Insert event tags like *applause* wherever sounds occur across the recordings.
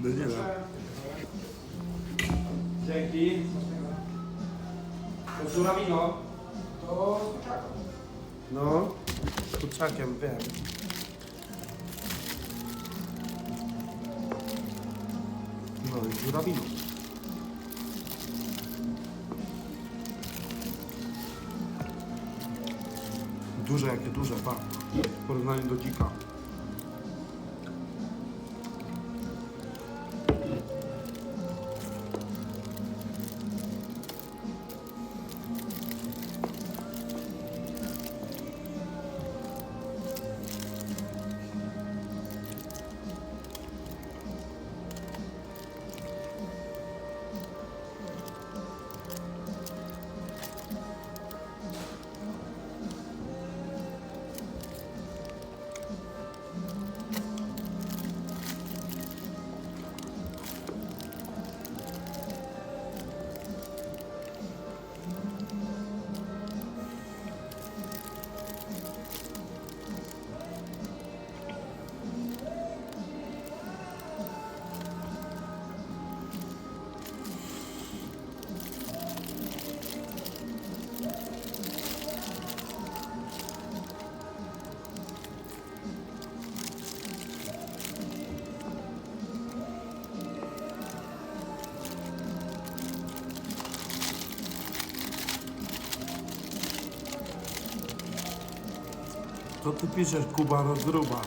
No nie no. Dzięki. To żurawino. To z kurczakiem. No, z kurczakiem, wiem. No i żurawino. Duże, jakie duże, pa. W porównaniu do dzika. Co ty piszesz, Kuba rozruba?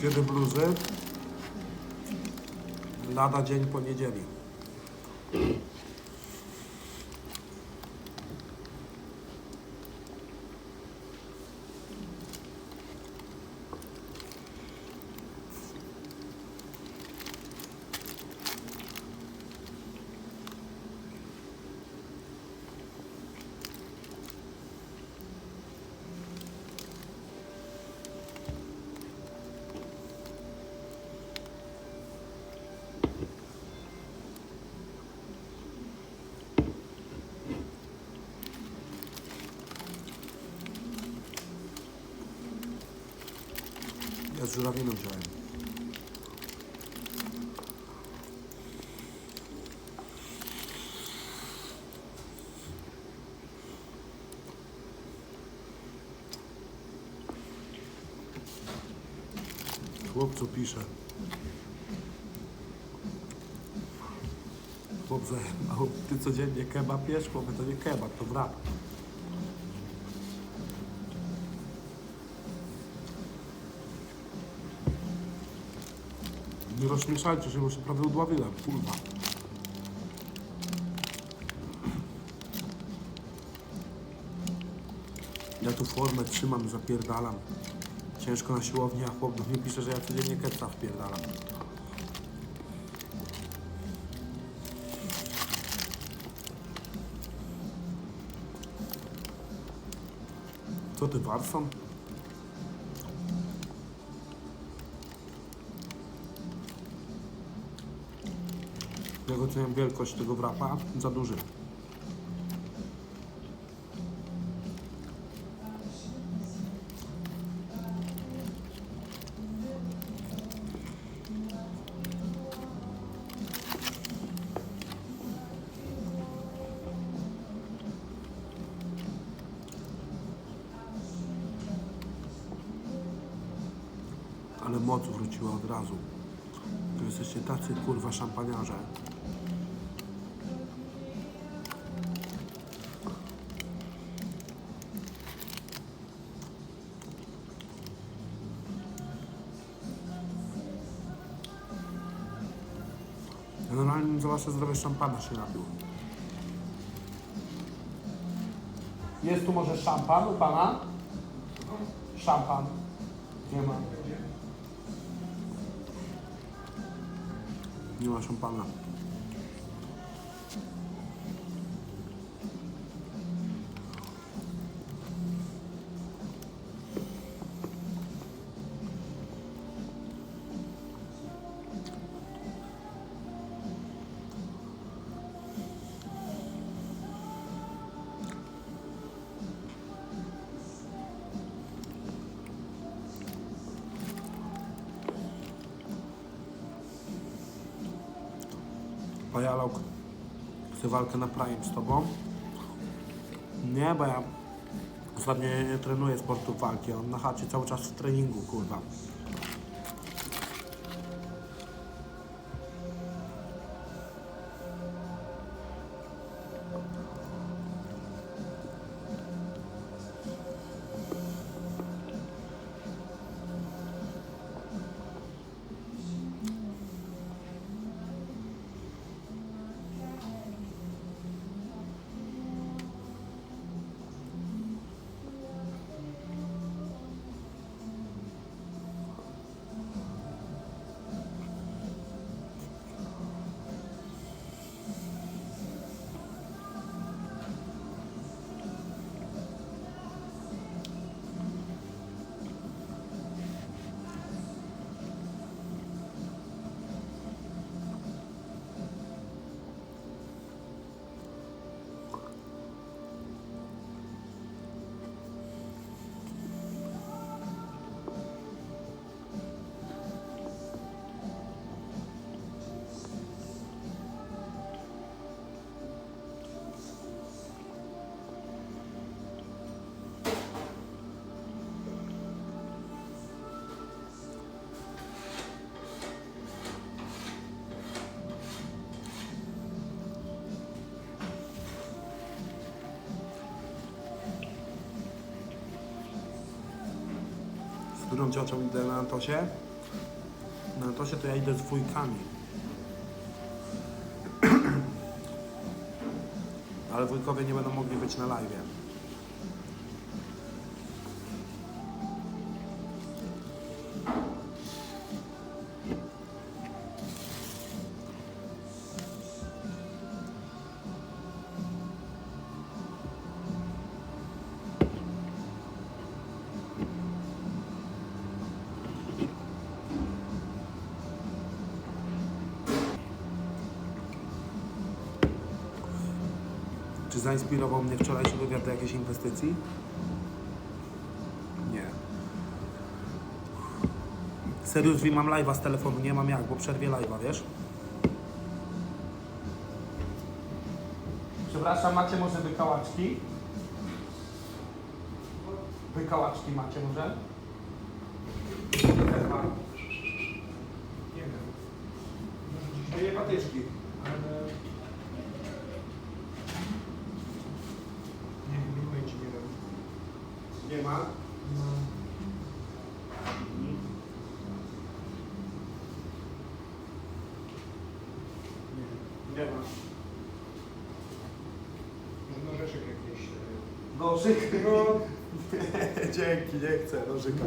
Kiedy bluzy? Lada dzień po z żurawiną wziąłem. Chłopcu pisze. Chłop zajebał, ty codziennie kebab jesz? Chłopie, to nie kebab, to wrak. Nie rozśmieszajcie się, bo się prawie udławiłem, kurwa. Ja tu formę trzymam, zapierdalam. Ciężko na siłowni, a chłop do pisze, że ja codziennie kepsa wpierdalam. Co ty, Warson? Oceniam wielkość tego wrapa? Za duży. Ale moc wróciła od razu. To jesteście tacy kurwa szampaniarze. Generalnie za wasze zdrowie szampana się napił. Jest tu może szampan u pana? Szampan. Nie ma. Nie ma szampana. Pajalok chce walkę na Prime z tobą. Nie, bo ja ostatnio nie trenuję sportu walki, on na chacie cały czas w treningu, kurwa. Którą ciocią idę na Antosie? Na Antosie to ja idę z wujkami. *clears throat* Ale wujkowie nie będą mogli być na live. Zainspirował mnie wczorajszy wywiad do jakiejś inwestycji? Nie. Serius, mam live'a z telefonu, nie mam jak, bo przerwie live'a, wiesz? Przepraszam, macie może wykałaczki? Wykałaczki macie może? Nie wiem. Dwie patyczki. Ale... Nie, nie mówię ci, nie wiem. Nie ma. No. Nie. Nie ma. Może nożeczek jakiś. e, Nożyk. No, *laughs* Dzięki, nie chcę nożyka.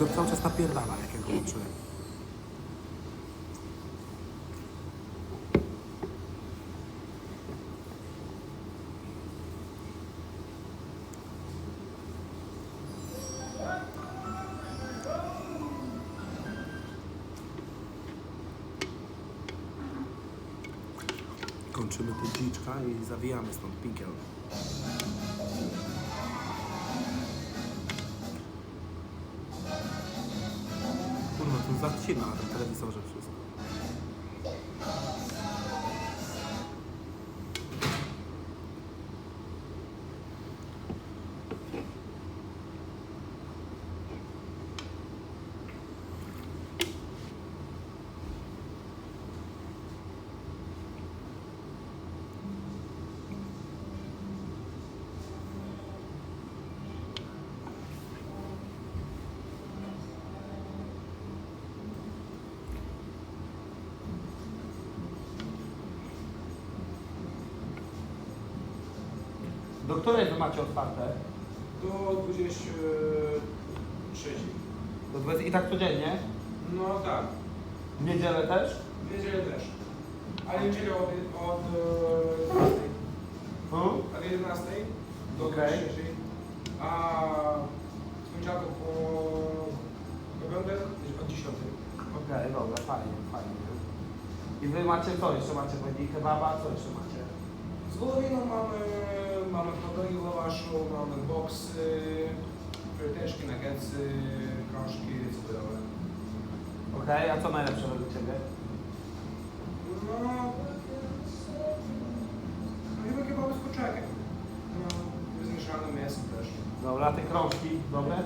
Telewizor cały czas napierdala, jak ja go. Kończymy i zawijamy stąd pinkiel. Zacina na tym telewizorze wszystko. Do której wy macie otwarte? Do 23. Do 20 i tak codziennie? No tak. W niedzielę też? W niedzielę też. Ale niedzielę od, od e, 12. No. Od 11 do Okej. 3. A z poniedziałku po do piątek od 10. Okej, dobra, fajnie, fajnie. I wy macie co jeszcze? Macie pani kebaba, co jeszcze macie? Z wołowiną mamy, mamy w ławaszu, mamy boksy, fryteczki, nuggetsy, krążki cyberowe. Okej, a co najlepsze według Ciebie? No, chyba kebaby z kurczakiem. No, z mieszanym mięsem też. Dobra, te krążki? Dobre.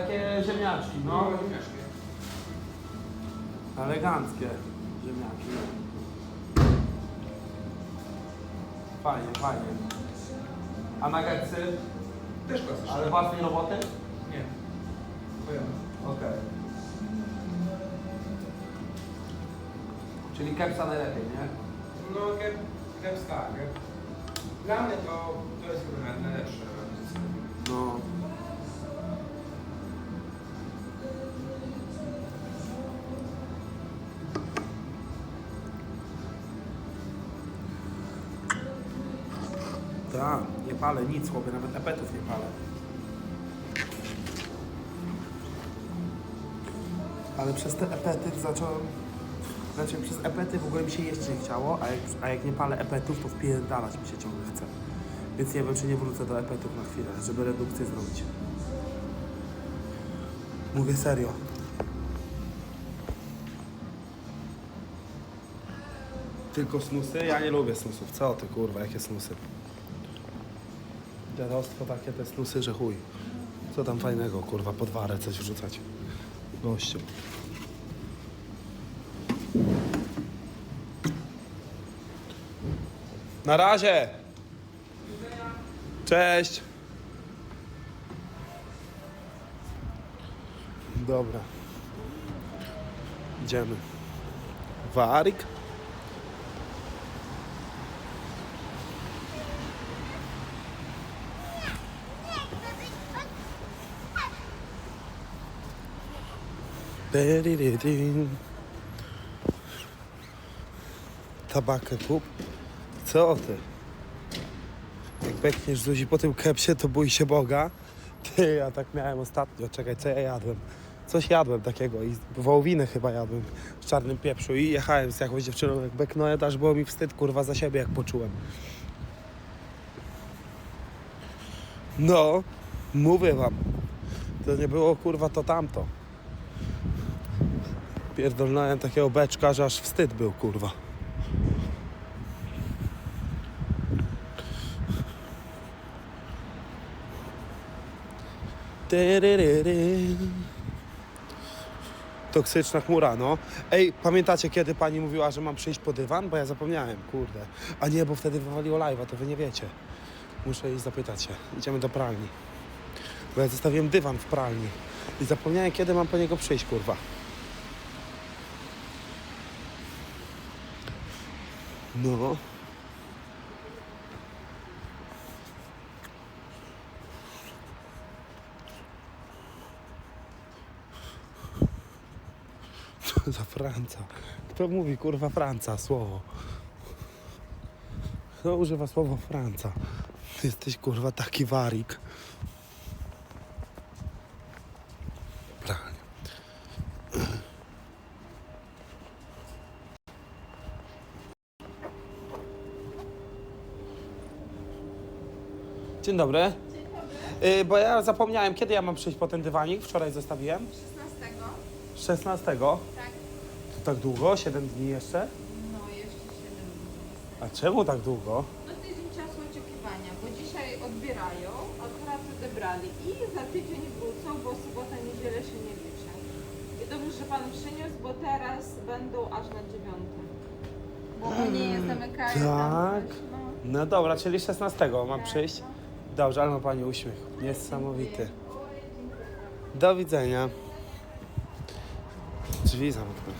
Takie ziemniaczki, no. No. Eleganckie ziemniaki. Fajnie, fajnie. A nuggetsy? Też klasyczne. Ale własnej roboty? Nie. Pojemy. Okej. Czyli kepsa najlepiej, nie? No, kep, kep tak. Dla mnie to, to jest chyba naj- najlepsze. No. Tak, nie palę nic, chłopie, nawet epetów nie palę. Ale przez te epety zacząłem... Znaczy przez epety w ogóle mi się jeść nie chciało, a jak, a jak nie palę epetów, to wpierdalać mi się ciągle chce. Więc nie wiem, czy nie wrócę do epetów na chwilę, żeby redukcję zrobić. Mówię serio. Tylko snusy? Ja nie lubię snusów. Co ty kurwa, jakie snusy? Dziadostwo takie te snusy, że chuj. Co tam fajnego, kurwa, pod warę coś wrzucać. Gościu. Na razie! Cześć! Dobra. Idziemy. Warik? Tabakę kup. Co ty? Jak bekniesz Zuzi po tym kepsie, to bój się Boga. Ty, ja tak miałem ostatnio. Czekaj, co ja jadłem? Coś jadłem takiego i wołowinę chyba jadłem w czarnym pieprzu i jechałem z jakąś dziewczyną jak beknąłem, aż było mi wstyd kurwa za siebie jak poczułem. No, mówię wam. To nie było kurwa to tamto. Pierdolnąłem takiego beczka, że aż wstyd był kurwa. Toksyczna chmura, no. Ej, pamiętacie kiedy pani mówiła, że mam przyjść po dywan? Bo ja zapomniałem, kurde. A nie, bo wtedy wywaliło live'a, to wy nie wiecie. Muszę jej zapytać się. Idziemy do pralni. Bo ja zostawiłem dywan w pralni. I zapomniałem kiedy mam po niego przyjść, kurwa. No. Co *laughs* za Franca? Kto mówi kurwa Franca słowo? Kto używa słowa Franca? Jesteś kurwa taki warik. Dzień dobry. Y, bo ja zapomniałem, kiedy ja mam przyjść po ten dywanik. Wczoraj zostawiłem. 16. 16. Tak. To tak długo? 7 dni jeszcze? No, jeszcze 7 dni. A czemu tak długo? No tydzień czasu oczekiwania, bo dzisiaj odbierają, akurat odebrali i za tydzień wrócą, bo sobota, niedzielę się nie liczą. I dobrze, że Pan przyniósł, bo teraz będą aż na dziewiątą. Bo oni je zamykają tam tak? coś, no. No dobra, czyli 16 mam Tak, przyjść. no. Dobrze, ale ma Pani uśmiech. Niesamowity. Do widzenia. drzwi zamknę.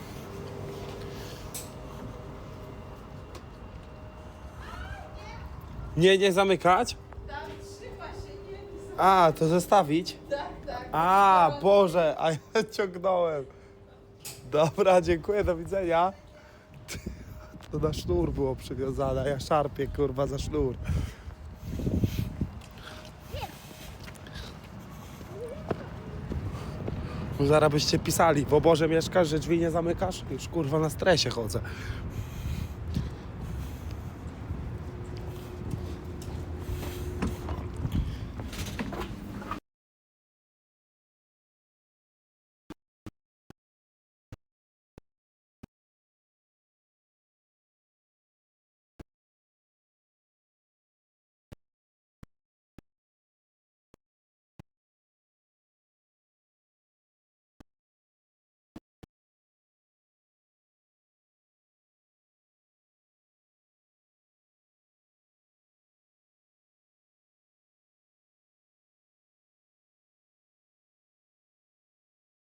Nie, nie zamykać? Tam trzyma się? A, to zostawić? Tak, tak. A, Boże, a ja ciągnąłem. Dobra, dziękuję, do widzenia. To na sznur było przywiązane, ja szarpię kurwa za sznur. Zaraz byście pisali, w oborze mieszkasz, że drzwi nie zamykasz? Już kurwa na stresie chodzę.